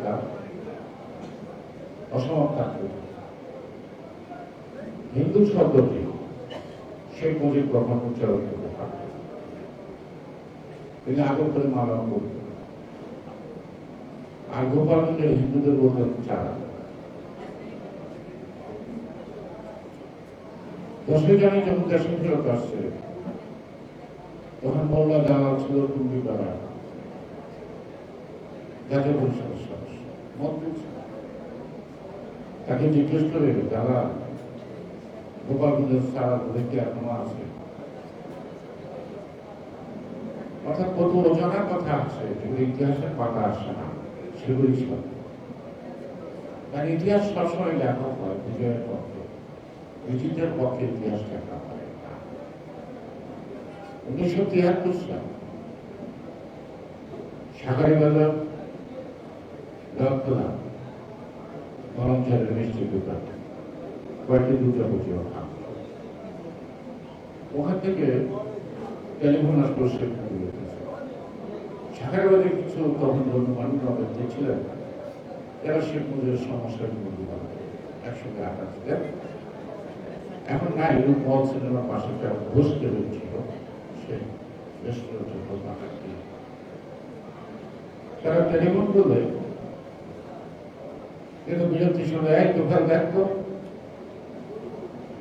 পত্রিকা অসমাপ হিন্দু শব্দটি শেখ মুজিব কখন উচ্চারণ করতে পারতেন তিনি আগে করে মালাম করতেন আর গোপালকে হিন্দুদের বলতেন চারা দশই জানি যখন দেশে ফেরত আসছে তখন মোল্লা দালাল ছিল টুঙ্গি পাড়া জাতীয় ছিল। তাকে জিজ্ঞেস করে, দাদা গোপালগঞ্জের সারা ধরে এখনও আছে? অর্থাৎ কত অজানা কথা আছে যেগুলো ইতিহাসের পাতা আসে না, সেগুলি সব কারণ ইতিহাস সবসময় লেখা হয়, বিজয়ের পক্ষে। বিজিতের পক্ষে ইতিহাস লেখা হয় উনিশশো তিয়াত্তর সাল সাগরিবাজার রক্তদান কর্মচারী মিষ্টি দোকান কয়েকটি দুটো বুঝি ওখান থেকে টেলিফোন আসলো শেখ মুজিবের কাছে তখন গণ্যমান্য ব্যক্তি ছিলেন এরা শেখ মুজিবের সমস্যার মধ্যে একসঙ্গে আঁকাচ্ছিলেন এখন নাই রূপমহল সিনেমার পাশে একটা ঘোষ টেবিল ছিল। সে আঁকাচ্ছিল তারা টেলিফোন করলে কিন্তু বিরতি সময় এক দোকান দেখতো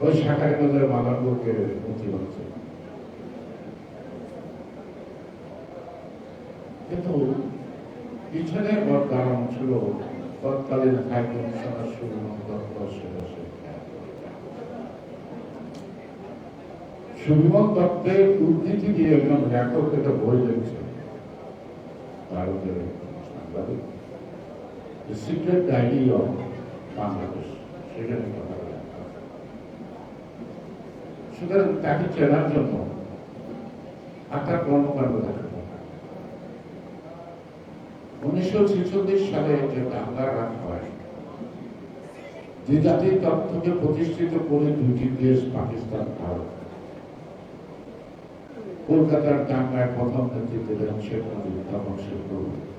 ওই শাখার বাজারে মালাপুরকে মুক্তি হচ্ছে। কিন্তু পিছনে বড় ছিল, তৎকালীন হাই কমিশনার সদস্য সুবিমল দত্তের উদ্ধৃতি দিয়ে একজন লেখক একটা বই লিখছে ভারতের সাংবাদিক। The Secret of বলা। সুতরাং তাকে চেনার জন্য উনিশশো ছেচল্লিশ সালে যে দাঙ্গার রাত হয়, যে জাতির তথ্যকে প্রতিষ্ঠিত করে দুটি দেশ, পাকিস্তান, ভারত, কলকাতার দাঙ্গায় প্রথম নেতৃত্ব দেন শেখ মুজিব, তখন শেখ মুজিব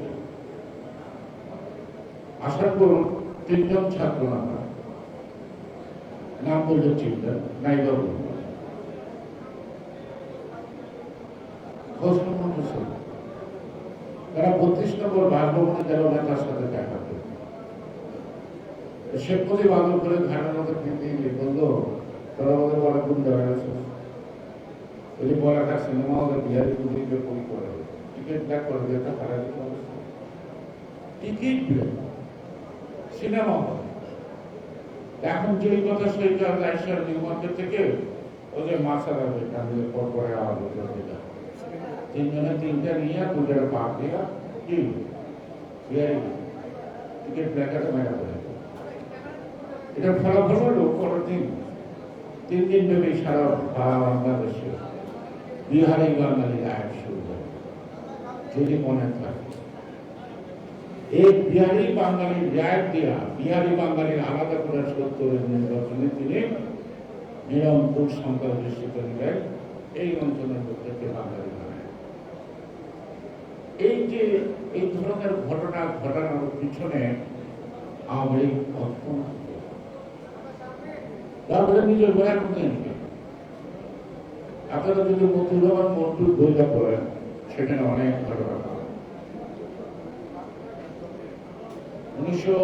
আসার করুন, তিনজন ছাত্র নামা নাম বললে চিনতেন নাইবা বলবেন তারা বত্রিশ নম্বর বাসভবনে সাথে দেখা আদর করে ঘাটের মধ্যে ফিরতে গিয়ে বলল, তোরা আমাদের বড় জায়গায় আছে যদি বলাকার সিনেমা হলে বিহারি করে। টিকিট ব্যাক করে দিয়ে একটা টিকিট ব্যাক সিনেমা এখন যে কথা সেইটা লাইসার নিউমার্কেট থেকে ওই যে পর পরে আওয়াজ তিনজনে তিনটা নিয়ে দুটার কি? ফলাফল হলো তিন দিন ব্যাপী সারা বাংলাদেশে বিহারি বাঙালি আয় শুরু হয়। যদি মনে এই বিহারি বাঙালির দেয়া বিহারি বাঙালির আলাদা করে সত্তরের নির্বাচনে তিনি সংখ্যা নিলেন এই অঞ্চলের বাঙালি এই যে, এই ধরনের ঘটনা ঘটানোর পিছনে আওয়ামী তারপরে নিজের করতে আপনারা যদি মন্টুর বইটা পড়েন, সেখানে অনেক ঘটনা পাবেন। উনিশশো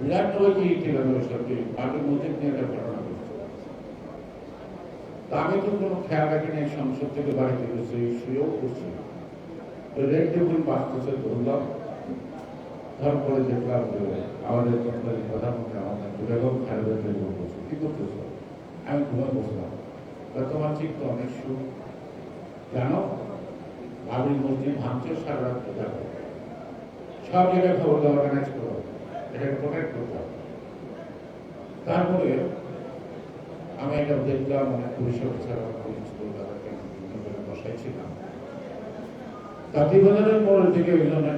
বিরানব্বই কি তিরানব্বই সালে আগে মুজিব নিয়ে একটা ঘটনা আমি তো কোনো খেয়াল রাখিনি সংসদ থেকে বাড়িতে গেছি শুয়েও করছি রেড টেবিল পাস ধরলাম। ধর করে দেখলাম যে আমাদের তৎকালীন প্রধানমন্ত্রী আমাদের বেগম খালেদা জিয়া বলছে কি করতেছ? আমি ঘুমায় বসলাম। তোমার ঠিক তো অনেক সুখ। জানো, বাবরি মসজিদ ভাঙছে সারা রাত পূজা করে সব জায়গায় খবর অর্গানাইজ করো এটাকে প্রোটেক্ট করতে হবে তারপরে আমি এটা দেখলাম অনেক পুলিশ অফিসার আমার পুলিশ তাদেরকে মোড় থেকে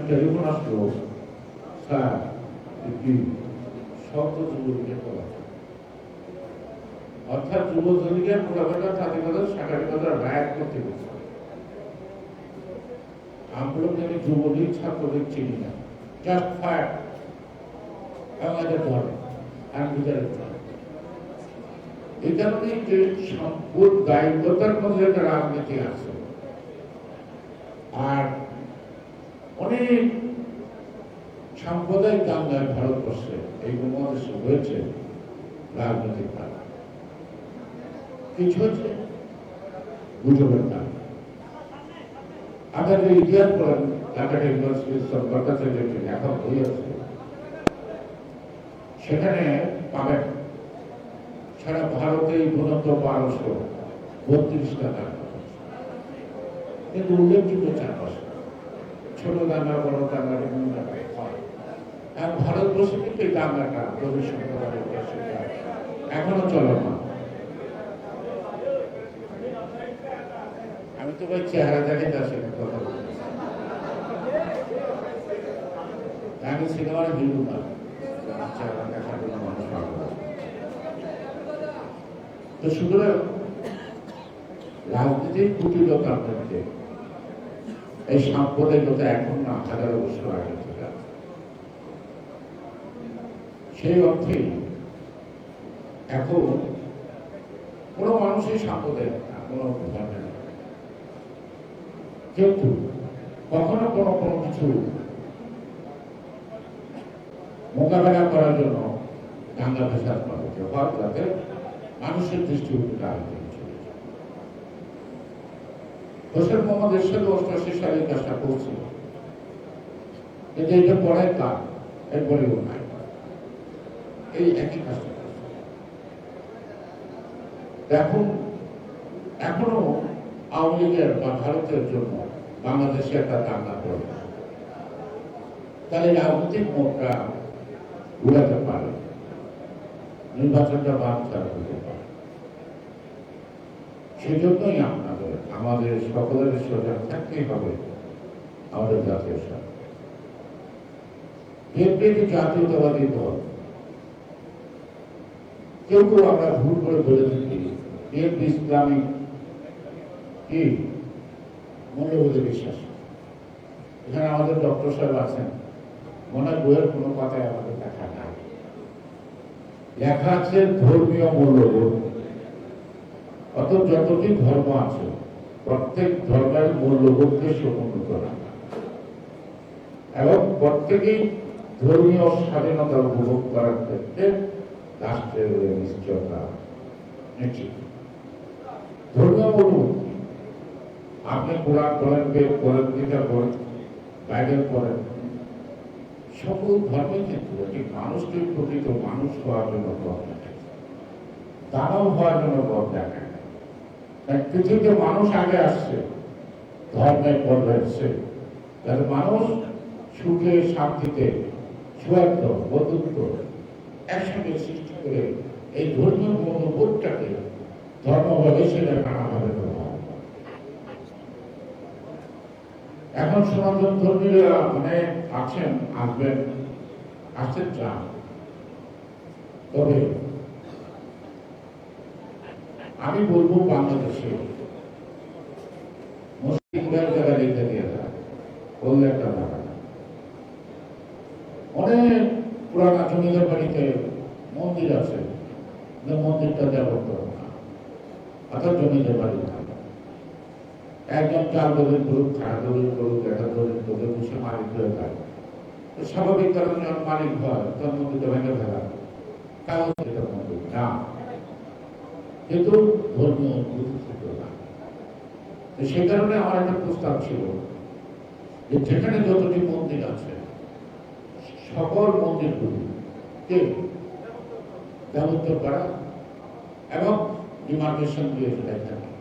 টেলিফোন আসলো, স্যার সব তো যুবলীগের করা অর্থাৎ যুবলীগের মোটামুটি কাতিবাজার শাখারি বাজার রায় করতে গেছে কিন্তু যুবলীগ, ছাত্রলীগ চিনি না। জাস্ট ফায়ার এবং এটা ধরে আমি বিচারে ধরে এই কারণে যে সম্পদ দায়িত্বতার মধ্যে একটা রাজনীতি আছে। আর অনেক সাম্প্রদায়িক দাঙ্গায় ভারতবর্ষে এই উপমহাদেশে হয়েছে রাজনৈতিক কারণ কিছু হচ্ছে গুজবের কারণ আপনার যে ইতিহাস পড়েন ঢাকা ইউনিভার্সিটির ভট্টাচার্য একটি লেখা বই আছে। সেখানে পাবেন। সারা ভারতে ঘনত্ব বারোশো বত্রিশটা দাঙ্গা কিন্তু উল্লেখযোগ্য চার পাঁচটা ছোট দাঙ্গা, বড় দাঙ্গা, বিভিন্ন জায়গায় হয়। আর ভারতবর্ষে কিন্তু এই দাঙ্গাটা রবিশঙ্কর এখনও চলমান আমি তো ভাই চেহারা দেখে সাথে কথা বলছি। আমি সিনেমার হিরো না চেহারা দেখার তো সুতরাং, রাজনীতির কুটিলতার মধ্যে এই সাম্প্রদায়িকতা এখন না হাজারো বছর আগে সেই অর্থে এখন কোনো মানুষই সাম্প্রদায়িক না, কোনো কিন্তু কখনো কোনো কোনো কিছু মোকাবেলা করার জন্য দাঙ্গা ফেসাদ করা হচ্ছে হয়, যাতে মানুষের দৃষ্টি হোসেন মোহাম্মদ এরশাদ অষ্টাশি সালে করছিল এটা এরপরেও নাই। এই একই এখন, এখনও আওয়ামী লীগের বা ভারতের জন্য বাংলাদেশে একটা দাঙ্গা পড়ে তাহলে রাজনৈতিক মোড়টা উড়াতে পারে। নির্বাচনটা বাঞ্চার হতে পারে। সেজন্যই আপনাদের, আমাদের সকলের সজাগ থাকতেই হবে আমাদের জাতীয় স্বার্থ জাতীয়তাবাদী দল, কেউ কেউ আমরা ভুল করে বলে থাকি বিএনপি ইসলামিক কি মূল্যবোধে বিশ্বাস। এখানে আমাদের ডক্টর সাহেব আছেন, মনে বইয়ের কোনো কথাই আমাদের নাই লেখা আছে ধর্মীয় মূল্যবোধ। অত যতটি ধর্ম আছে, প্রত্যেক ধর্মের মূল্যবোধকে সমুন্নত রাখা। এবং প্রত্যেকেই ধর্মীয় স্বাধীনতা উপভোগ করার ক্ষেত্রে রাষ্ট্রের নিশ্চয়তা নিশ্চিত। ধর্মীয় মূল্যবোধ? আপনি কোরআন পড়েন, বেদ পড়েন, গীতা পড়েন, বাইবেল পড়েন সকল ধর্মে কিন্তু একটি মানুষকে প্রকৃত মানুষ হওয়ার জন্য পথ দেখায়। দানব হওয়ার জন্য পথ দেখায়। পৃথিবীতে মানুষ আগে আসছে, ধর্মের পর এসছে যাতে মানুষ সুখে, শান্তিতে, সুয়ার্থ, বন্ধুত্ব একসঙ্গে সৃষ্টি করে এই ধর্মীয় মনোবোধটাকে ধর্মভাবে সেটা নানাভাবে প্রভাব এখন সনাতন ধর্মীরা অনেক আছেন আসবেন আসতে চান তবে আমি বলব বাংলাদেশে মন্দির আছে। মন্দিরটা দেওয়া অর্থাৎ জমিদার বাড়ি না। একজন চার দলের করুক চার দলের গ্রুপ একটা দলের গ্রুপে বসে মালিক হয়ে যায়। স্বাভাবিক কারণে যখন মালিক হয়, তখন মন্দিরটা ভেঙে ফেলা সেটা না। কিন্তু ধর্মীয় উদ্বুদ্ধ ছিল না। সে কারণে আমার একটা প্রস্তাব ছিল যে যেখানে যতটি মন্দির আছে, সকল মন্দিরগুলিকে ব্যবস্থা করা এবং ডিমার্কেশন দিয়ে থাকে